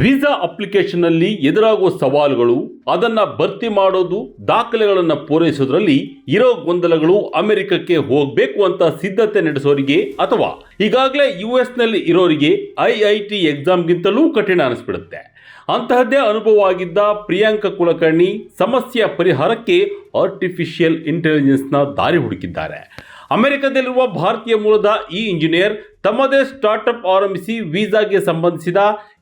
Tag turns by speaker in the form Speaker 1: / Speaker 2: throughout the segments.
Speaker 1: Visa ಅಪ್ಲಿಕೇಶನ್ನಲ್ಲಿ ಎದುರಾಗುವ ಸವಾಲುಗಳು, ಅದನ್ನು ಭರ್ತಿ ಮಾಡೋದು, ದಾಖಲೆಗಳನ್ನು ಪೂರೈಸೋದ್ರಲ್ಲಿ ಇರೋ ಗೊಂದಲಗಳು ಅಮೆರಿಕಕ್ಕೆ ಹೋಗಬೇಕು ಅಂತ ಸಿದ್ಧತೆ ನಡೆಸೋರಿಗೆ ಅಥವಾ ಈಗಾಗಲೇ ಯು ನಲ್ಲಿ ಇರೋರಿಗೆ ಐ ಐ ಟಿ ಎಕ್ಸಾಮ್ಗಿಂತಲೂ ಕಠಿಣ ಅನಿಸ್ಬಿಡುತ್ತೆ. ಅಂತಹದ್ದೇ ಅನುಭವ ಆಗಿದ್ದ ಪ್ರಿಯಾಂಕ ಕುಲಕರ್ಣಿ ಸಮಸ್ಯೆ ಪರಿಹಾರಕ್ಕೆ ಆರ್ಟಿಫಿಷಿಯಲ್ ಇಂಟೆಲಿಜೆನ್ಸ್ನ ದಾರಿ ಹುಡುಕಿದ್ದಾರೆ. ಅಮೆರಿಕದಲ್ಲಿರುವ ಭಾರತೀಯ ಮೂಲದ ಈ ಇಂಜಿನಿಯರ್ ತಮ್ಮದೇ ಸ್ಟಾರ್ಟ್ಅಪ್ ಆರಂಭಿಸಿ ವೀಸಾಗೆ ಸಂಬಂಧಿಸಿದ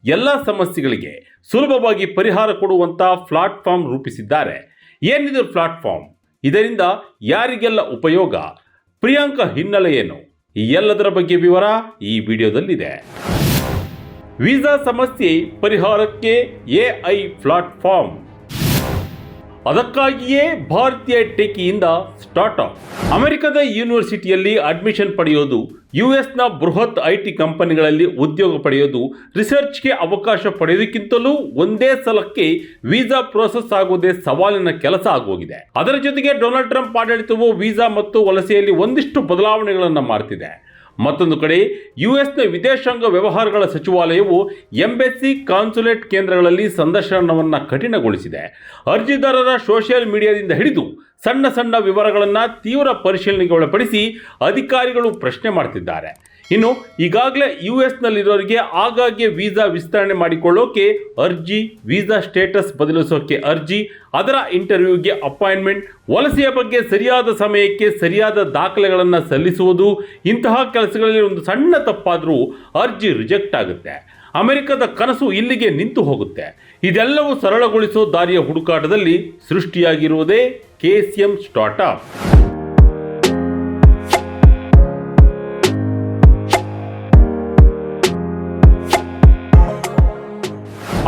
Speaker 1: ಎಲ್ಲ ಸಮಸ್ಯೆಗಳಿಗೆ ಸುಲಭವಾಗಿ ಪರಿಹಾರ ಕೊಡುವಂಥ ಪ್ಲಾಟ್ಫಾರ್ಮ್ ರೂಪಿಸಿದ್ದಾರೆ. ಏನಿದು ಪ್ಲಾಟ್ಫಾರ್ಮ್? ಇದರಿಂದ ಯಾರಿಗೆಲ್ಲ ಉಪಯೋಗ? ಪ್ರಿಯಾಂಕ ಹಿನ್ನೆಲೆ ಏನು ಈ ಎಲ್ಲದರ ಬಗ್ಗೆ ವಿವರ ಈ ವಿಡಿಯೋದಲ್ಲಿದೆ. ವೀಸಾ ಸಮಸ್ಯೆ ಪರಿಹಾರಕ್ಕೆ ಎಐ ಪ್ಲಾಟ್ಫಾರ್ಮ್ ಅದಕ್ಕಾಗಿಯೇ ಭಾರತೀಯ ಟೆಕಿಯಿಂದ ಸ್ಟಾರ್ಟ್ಅಪ್ ಅಮೆರಿಕದ ಯೂನಿವರ್ಸಿಟಿಯಲ್ಲಿ ಅಡ್ಮಿಷನ್ ಪಡೆಯೋದು ಯು ಎಸ್ನ ಬೃಹತ್ ಐ ಟಿ ಕಂಪನಿಗಳಲ್ಲಿ ಉದ್ಯೋಗ ಪಡೆಯೋದು, ರಿಸರ್ಚ್ಗೆ ಅವಕಾಶ ಪಡೆಯೋದಕ್ಕಿಂತಲೂ ಒಂದೇ ಸಲಕ್ಕೆ ವೀಸಾ ಪ್ರೋಸೆಸ್ ಆಗುವುದೇ ಸವಾಲಿನ ಕೆಲಸ ಆಗೋಗಿದೆ. ಅದರ ಜೊತೆಗೆ ಡೊನಾಲ್ಡ್ ಟ್ರಂಪ್ ಆಡಳಿತವು ವೀಸಾ ಮತ್ತು ವಲಸೆಯಲ್ಲಿ ಒಂದಿಷ್ಟು ಬದಲಾವಣೆಗಳನ್ನು ಮಾಡ್ತಿದೆ. ಮತ್ತೊಂದು ಕಡೆ ಯುಎಸ್ನ ವಿದೇಶಾಂಗ ವ್ಯವಹಾರಗಳ ಸಚಿವಾಲಯವು ಎಂಬೆಸಿ ಕಾನ್ಸುಲೇಟ್ ಕೇಂದ್ರಗಳಲ್ಲಿ ಸಂದರ್ಶನವನ್ನು ಕಠಿಣಗೊಳಿಸಿದೆ. ಅರ್ಜಿದಾರರ ಸೋಷಿಯಲ್ ಮೀಡಿಯಾದಿಂದ ಹಿಡಿದು ಸಣ್ಣ ಸಣ್ಣ ವಿವರಗಳನ್ನು ತೀವ್ರ ಪರಿಶೀಲನೆಗೆ ಒಳಪಡಿಸಿ ಅಧಿಕಾರಿಗಳು ಪ್ರಶ್ನೆ ಮಾಡ್ತಿದ್ದಾರೆ. ಇನ್ನು ಈಗಾಗಲೇ ಯು ಎಸ್ನಲ್ಲಿರೋರಿಗೆ ಆಗಾಗ್ಗೆ ವೀಸಾ ವಿಸ್ತರಣೆ ಮಾಡಿಕೊಳ್ಳೋಕೆ ಅರ್ಜಿ, ವೀಸಾ ಸ್ಟೇಟಸ್ ಬದಲಿಸೋಕೆ ಅರ್ಜಿ, ಅದರ ಇಂಟರ್ವ್ಯೂಗೆ ಅಪಾಯಿಂಟ್ಮೆಂಟ್, ವಲಸೆಯ ಬಗ್ಗೆ ಸರಿಯಾದ ಸಮಯಕ್ಕೆ ಸರಿಯಾದ ದಾಖಲೆಗಳನ್ನು ಸಲ್ಲಿಸುವುದು, ಇಂತಹ ಕೆಲಸಗಳಲ್ಲಿ ಒಂದು ಸಣ್ಣ ತಪ್ಪಾದರೂ ಅರ್ಜಿ ರಿಜೆಕ್ಟ್ ಆಗುತ್ತೆ. ಅಮೆರಿಕದ ಕನಸು ಇಲ್ಲಿಗೆ ನಿಂತು ಹೋಗುತ್ತೆ. ಇದೆಲ್ಲವೂ ಸರಳಗೊಳಿಸೋ ದಾರಿಯ ಹುಡುಕಾಟದಲ್ಲಿ ಸೃಷ್ಟಿಯಾಗಿರುವುದೇ ಕೆ ಸಿ ಎಂ ಸ್ಟಾರ್ಟ್ಅಪ್.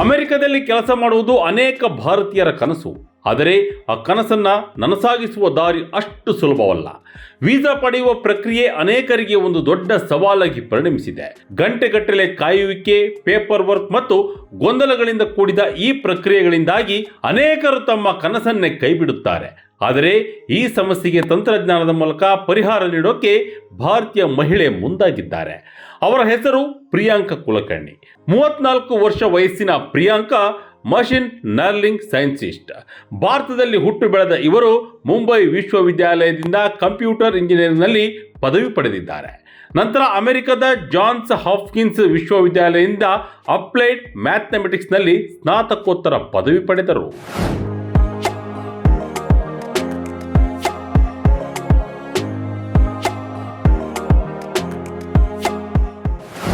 Speaker 1: ಅಮೆರಿಕದಲ್ಲಿ ಕೆಲಸ ಮಾಡುವುದು ಅನೇಕ ಭಾರತೀಯರ ಕನಸು. ಆದರೆ ಆ ಕನಸನ್ನ ನನಸಾಗಿಸುವ ದಾರಿ ಅಷ್ಟು ಸುಲಭವಲ್ಲ. ವೀಸಾ ಪಡೆಯುವ ಪ್ರಕ್ರಿಯೆ ಅನೇಕರಿಗೆ ಒಂದು ದೊಡ್ಡ ಸವಾಲಾಗಿ ಪರಿಣಮಿಸಿದೆ. ಗಂಟೆಗಟ್ಟಲೆ ಕಾಯುವಿಕೆ ಪೇಪರ್ ವರ್ಕ್ ಮತ್ತು ಗೊಂದಲಗಳಿಂದ ಕೂಡಿದ ಈ ಪ್ರಕ್ರಿಯೆಗಳಿಂದಾಗಿ ಅನೇಕರು ತಮ್ಮ ಕನಸನ್ನೇ ಕೈಬಿಡುತ್ತಾರೆ. ಆದರೆ ಈ ಸಮಸ್ಯೆಗೆ ತಂತ್ರಜ್ಞಾನದ ಮೂಲಕ ಪರಿಹಾರ ನೀಡೋಕೆ ಭಾರತೀಯ ಮಹಿಳೆ ಮುಂದಾಗಿದ್ದಾರೆ. ಅವರ ಹೆಸರು ಪ್ರಿಯಾಂಕ ಕುಲಕರ್ಣಿ. ಮೂವತ್ನಾಲ್ಕು ವರ್ಷ ವಯಸ್ಸಿನ ಪ್ರಿಯಾಂಕಾ ಮಷಿನ್ ನರ್ಲಿಂಗ್ ಸೈನ್ಸಿಸ್ಟ್. ಭಾರತದಲ್ಲಿ ಹುಟ್ಟು ಬೆಳೆದ ಇವರು ಮುಂಬೈ ವಿಶ್ವವಿದ್ಯಾಲಯದಿಂದ ಕಂಪ್ಯೂಟರ್ ಇಂಜಿನಿಯರಿಂಗ್ನಲ್ಲಿ ಪದವಿ ಪಡೆದಿದ್ದಾರೆ. ನಂತರ ಅಮೆರಿಕದ ಜಾನ್ಸ್ ಹಾಫ್ಕಿನ್ಸ್ ವಿಶ್ವವಿದ್ಯಾಲಯದಿಂದ ಅಪ್ಲೈಡ್ ಮ್ಯಾಥಮೆಟಿಕ್ಸ್ನಲ್ಲಿ ಸ್ನಾತಕೋತ್ತರ ಪದವಿ ಪಡೆದರು.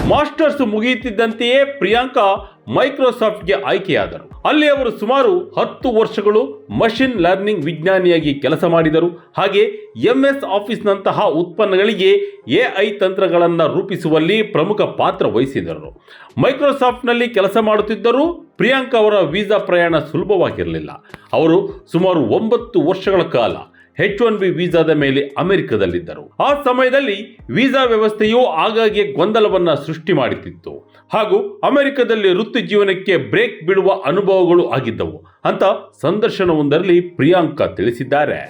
Speaker 1: ಮಾಸ್ಟರ್ಸ್ ಮುಗಿಯುತ್ತಿದ್ದಂತೆಯೇ ಪ್ರಿಯಾಂಕಾ ಮೈಕ್ರೋಸಾಫ್ಟ್ಗೆ ಆಯ್ಕೆಯಾದರು. ಅಲ್ಲಿ ಅವರು ಸುಮಾರು ಹತ್ತು ವರ್ಷಗಳು ಮಷಿನ್ ಲರ್ನಿಂಗ್ ವಿಜ್ಞಾನಿಯಾಗಿ ಕೆಲಸ ಮಾಡಿದರು. ಹಾಗೆ ಎಂಎಸ್ ಆಫೀಸ್ನಂತಹ ಉತ್ಪನ್ನಗಳಿಗೆ ಎಐ ತಂತ್ರಗಳನ್ನು ರೂಪಿಸುವಲ್ಲಿ ಪ್ರಮುಖ ಪಾತ್ರ ವಹಿಸಿದರು. ಮೈಕ್ರೋಸಾಫ್ಟ್ನಲ್ಲಿ ಕೆಲಸ ಮಾಡುತ್ತಿದ್ದರೂ ಪ್ರಿಯಾಂಕಾ ಅವರ ವೀಸಾ ಪ್ರಯಾಣ ಸುಲಭವಾಗಿರಲಿಲ್ಲ. ಅವರು ಸುಮಾರು ಒಂಬತ್ತು ವರ್ಷಗಳ ಕಾಲ ಎಚ್ ಒನ್ ಬಿ ವೀಸಾದ ಮೇಲೆ ಅಮೆರಿಕದಲ್ಲಿದ್ದರು. ಆ ಸಮಯದಲ್ಲಿ ವೀಸಾ ವ್ಯವಸ್ಥೆಯು ಆಗಾಗ್ಗೆ ಗೊಂದಲವನ್ನ ಸೃಷ್ಟಿ ಮಾಡುತ್ತಿತ್ತು ಹಾಗೂ ಅಮೆರಿಕದಲ್ಲಿ ವೃತ್ತಿ ಜೀವನಕ್ಕೆ ಬ್ರೇಕ್ ಬಿಡುವ ಅನುಭವಗಳು ಆಗಿದ್ದವು ಅಂತ ಸಂದರ್ಶನವೊಂದರಲ್ಲಿ ಪ್ರಿಯಾಂಕಾ ತಿಳಿಸಿದ್ದಾರೆ.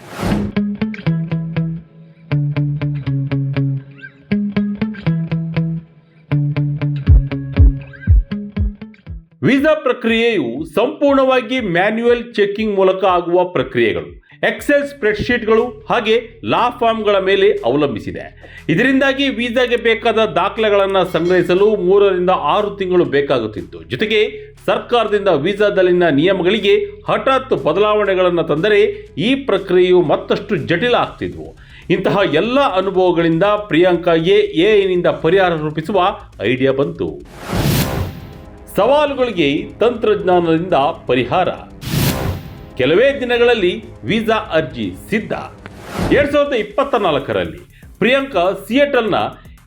Speaker 1: ವೀಸಾ ಪ್ರಕ್ರಿಯೆಯು ಸಂಪೂರ್ಣವಾಗಿ ಮ್ಯಾನ್ಯುಯಲ್ ಚೆಕಿಂಗ್ ಮೂಲಕ ಆಗುವ ಪ್ರಕ್ರಿಯೆಗಳು. ಎಕ್ಸೆಲ್ ಸ್ಪ್ರೆಡ್ಶೀಟ್ಗಳು ಹಾಗೆ ಲಾ ಫಾರ್ಮ್ಗಳ ಮೇಲೆ ಅವಲಂಬಿಸಿದೆ. ಇದರಿಂದಾಗಿ ವೀಸಾಗೆ ಬೇಕಾದ ದಾಖಲೆಗಳನ್ನು ಸಂಗ್ರಹಿಸಲು ಮೂರರಿಂದ ಆರು ತಿಂಗಳು ಬೇಕಾಗುತ್ತಿತ್ತು. ಜೊತೆಗೆ ಸರ್ಕಾರದಿಂದ ವೀಸಾದಲ್ಲಿನ ನಿಯಮಗಳಿಗೆ ಹಠಾತ್ ಬದಲಾವಣೆಗಳನ್ನು ತಂದರೆ ಈ ಪ್ರಕ್ರಿಯೆಯು ಮತ್ತಷ್ಟು ಜಟಿಲ ಆಗ್ತಿದ್ವು. ಇಂತಹ ಎಲ್ಲ ಅನುಭವಗಳಿಂದ ಪ್ರಿಯಾಂಕಾಗೆ ಎಐನಿಂದ ಪರಿಹಾರ ರೂಪಿಸುವ ಐಡಿಯಾ ಬಂತು. ಸವಾಲುಗಳಿಗೆ ತಂತ್ರಜ್ಞಾನದಿಂದ ಪರಿಹಾರ. ಕೆಲವೇ ದಿನಗಳಲ್ಲಿ ವೀಸಾ ಅರ್ಜಿ ಸಿದ್ಧ. ಎರಡ್ ಸಾವಿರದ ಇಪ್ಪತ್ತ ನಾಲ್ಕರಲ್ಲಿ ಪ್ರಿಯಾಂಕಾ ಸಿಯೇಟಲ್ನ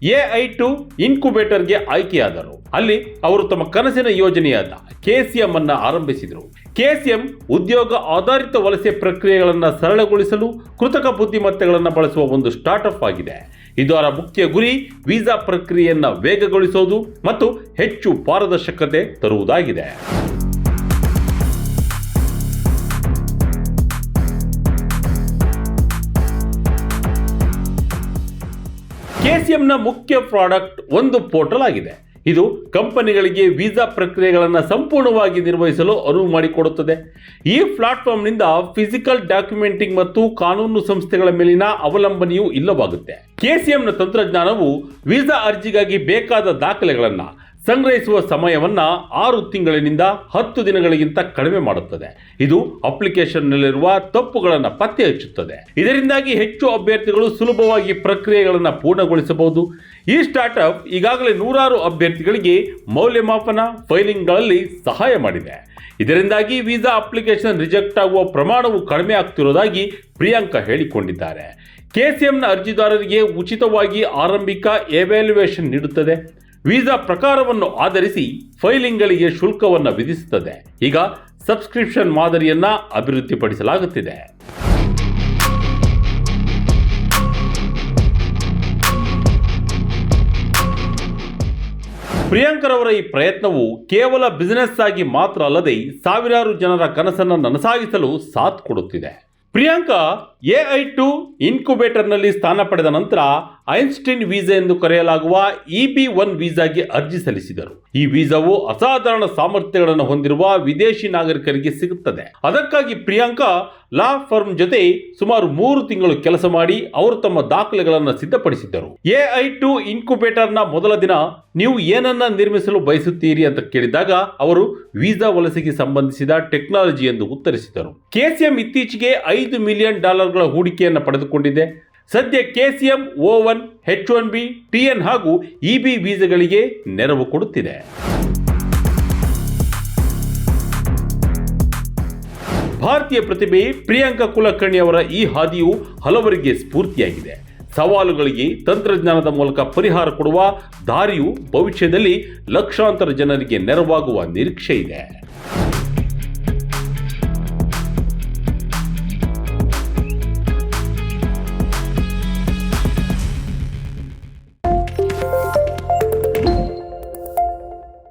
Speaker 1: ಎ ಐ ಟು ಇನ್ಕ್ಯುಬೇಟರ್ಗೆ ಆಯ್ಕೆಯಾದರು. ಅಲ್ಲಿ ಅವರು ತಮ್ಮ ಕನಸಿನ ಯೋಜನೆಯಾದ ಕೆಸಿಎಂ ಅನ್ನು ಆರಂಭಿಸಿದರು. ಕೆಸಿಎಂ ಉದ್ಯೋಗ ಆಧಾರಿತ ವಲಸೆ ಪ್ರಕ್ರಿಯೆಗಳನ್ನು ಸರಳಗೊಳಿಸಲು ಕೃತಕ ಬುದ್ಧಿಮತ್ತೆಗಳನ್ನು ಬಳಸುವ ಒಂದು ಸ್ಟಾರ್ಟ್ಅಪ್ ಆಗಿದೆ. ಇದರ ಮುಖ್ಯ ಗುರಿ ವೀಸಾ ಪ್ರಕ್ರಿಯೆಯನ್ನು ವೇಗಗೊಳಿಸೋದು ಮತ್ತು ಹೆಚ್ಚು ಪಾರದರ್ಶಕತೆ ತರುವುದಾಗಿದೆ. ಕೆಸಿಎಂನ ಮುಖ್ಯ ಪ್ರಾಡಕ್ಟ್ ಒಂದು ಪೋರ್ಟಲ್ ಆಗಿದೆ. ಇದು ಕಂಪನಿಗಳಿಗೆ ವೀಸಾ ಪ್ರಕ್ರಿಯೆಗಳನ್ನು ಸಂಪೂರ್ಣವಾಗಿ ನಿರ್ವಹಿಸಲು ಅನುವು ಮಾಡಿಕೊಡುತ್ತದೆ. ಈ ಪ್ಲಾಟ್ಫಾರ್ಮ್ನಿಂದ ಫಿಸಿಕಲ್ ಡಾಕ್ಯುಮೆಂಟಿಂಗ್ ಮತ್ತು ಕಾನೂನು ಸಂಸ್ಥೆಗಳ ಮೇಲಿನ ಅವಲಂಬನೆಯೂ ಇಲ್ಲವಾಗುತ್ತೆ. ಕೆಸಿಎಂನ ತಂತ್ರಜ್ಞಾನವು ವೀಸಾ ಅರ್ಜಿಗಾಗಿ ಬೇಕಾದ ದಾಖಲೆಗಳನ್ನು ಸಂಗ್ರಹಿಸುವ ಸಮಯವನ್ನು ಆರು ತಿಂಗಳಿನಿಂದ ಹತ್ತು ದಿನಗಳಿಗಿಂತ ಕಡಿಮೆ ಮಾಡುತ್ತದೆ. ಇದು ಅಪ್ಲಿಕೇಶನ್ನಲ್ಲಿರುವ ತಪ್ಪುಗಳನ್ನು ಪತ್ತೆ ಹಚ್ಚುತ್ತದೆ. ಇದರಿಂದಾಗಿ ಹೆಚ್ಚು ಅಭ್ಯರ್ಥಿಗಳು ಸುಲಭವಾಗಿ ಪ್ರಕ್ರಿಯೆಗಳನ್ನು ಪೂರ್ಣಗೊಳಿಸಬಹುದು. ಈ ಸ್ಟಾರ್ಟ್ಅಪ್ ಈಗಾಗಲೇ ನೂರಾರು ಅಭ್ಯರ್ಥಿಗಳಿಗೆ ಮೌಲ್ಯಮಾಪನ, ಫೈಲಿಂಗ್ಗಳಲ್ಲಿ ಸಹಾಯ ಮಾಡಿದೆ. ಇದರಿಂದಾಗಿ ವೀಸಾ ಅಪ್ಲಿಕೇಶನ್ ರಿಜೆಕ್ಟ್ ಆಗುವ ಪ್ರಮಾಣವು ಕಡಿಮೆ ಆಗ್ತಿರೋದಾಗಿ ಪ್ರಿಯಾಂಕಾ ಹೇಳಿಕೊಂಡಿದ್ದಾರೆ. ಕೆಸಿಎಂನ ಅರ್ಜಿದಾರರಿಗೆ ಉಚಿತವಾಗಿ ಆರಂಭಿಕ ಎವ್ಯಾಲ್ಯುಯೇಷನ್ ನೀಡುತ್ತದೆ. ವೀಸಾ ಪ್ರಕಾರವನ್ನು ಆಧರಿಸಿ ಫೈಲಿಂಗ್ಗಳಿಗೆ ಶುಲ್ಕವನ್ನು ವಿಧಿಸುತ್ತದೆ. ಈಗ ಸಬ್ಸ್ಕ್ರಿಪ್ಷನ್ ಮಾದರಿಯನ್ನ ಅಭಿವೃದ್ಧಿಪಡಿಸಲಾಗುತ್ತಿದೆ. ಪ್ರಿಯಾಂಕರವರ ಈ ಪ್ರಯತ್ನವು ಕೇವಲ ಬಿಸಿನೆಸ್ ಆಗಿ ಮಾತ್ರ ಅಲ್ಲದೆ ಸಾವಿರಾರು ಜನರ ಕನಸನ್ನು ನನಸಾಗಿಸಲು ಸಾಥ್ ಕೊಡುತ್ತಿದೆ. ಪ್ರಿಯಾಂಕಾ ಐ ಟು ಇನ್ಕ್ಯುಬೇಟರ್ನಲ್ಲಿ ಸ್ಥಾನ ಪಡೆದ ನಂತರ ಐನ್ಸ್ಟೈನ್ ವೀಸಾ ಎಂದು ಕರೆಯಲಾಗುವ ಇ ಬಿ ಒನ್ ವೀಸಾಗೆ ಅರ್ಜಿ ಸಲ್ಲಿಸಿದರು. ಈ ವೀಸಾವು ಅಸಾಧಾರಣ ಸಾಮರ್ಥ್ಯಗಳನ್ನು ಹೊಂದಿರುವ ವಿದೇಶಿ ನಾಗರಿಕರಿಗೆ ಸಿಗುತ್ತದೆ. ಅದಕ್ಕಾಗಿ ಪ್ರಿಯಾಂಕಾ ಲಾ ಫರ್ಮ್ ಜೊತೆ ಸುಮಾರು ಮೂರು ತಿಂಗಳು ಕೆಲಸ ಮಾಡಿ ಅವರು ತಮ್ಮ ದಾಖಲೆಗಳನ್ನು ಸಿದ್ಧಪಡಿಸಿದ್ದರು. ಎಐ ಟು ಇನ್ಕ್ಯುಬೇಟರ್ನ ಮೊದಲ ದಿನ ನೀವು ಏನನ್ನ ನಿರ್ಮಿಸಲು ಬಯಸುತ್ತೀರಿ ಅಂತ ಕೇಳಿದಾಗ ಅವರು ವೀಸಾ ವಲಸೆಗೆ ಸಂಬಂಧಿಸಿದ ಟೆಕ್ನಾಲಜಿ ಎಂದು ಉತ್ತರಿಸಿದರು. ಕೆಸಿಎಂ ಇತ್ತೀಚೆಗೆ ಐದು ಮಿಲಿಯನ್ ಡಾಲರ್ಗಳ ಹೂಡಿಕೆಯನ್ನು ಪಡೆದುಕೊಂಡಿದೆ. ಸದ್ಯ KCM O one H one B TN ಹಾಗೂ ಇಬಿ ವೀಸಾಗಳಿಗೆ ನೆರವು ಕೊಡುತ್ತಿದೆ. ಭಾರತೀಯ ಪ್ರತಿಭೆ ಪ್ರಿಯಾಂಕಾ ಕುಲಕರ್ಣಿ ಅವರ ಈ ಹಾದಿಯು ಹಲವರಿಗೆ ಸ್ಫೂರ್ತಿಯಾಗಿದೆ. ಸವಾಲುಗಳಿಗೆ ತಂತ್ರಜ್ಞಾನದ ಮೂಲಕ ಪರಿಹಾರ ಕೊಡುವ ದಾರಿಯು ಭವಿಷ್ಯದಲ್ಲಿ ಲಕ್ಷಾಂತರ ಜನರಿಗೆ ನೆರವಾಗುವ ನಿರೀಕ್ಷೆ ಇದೆ.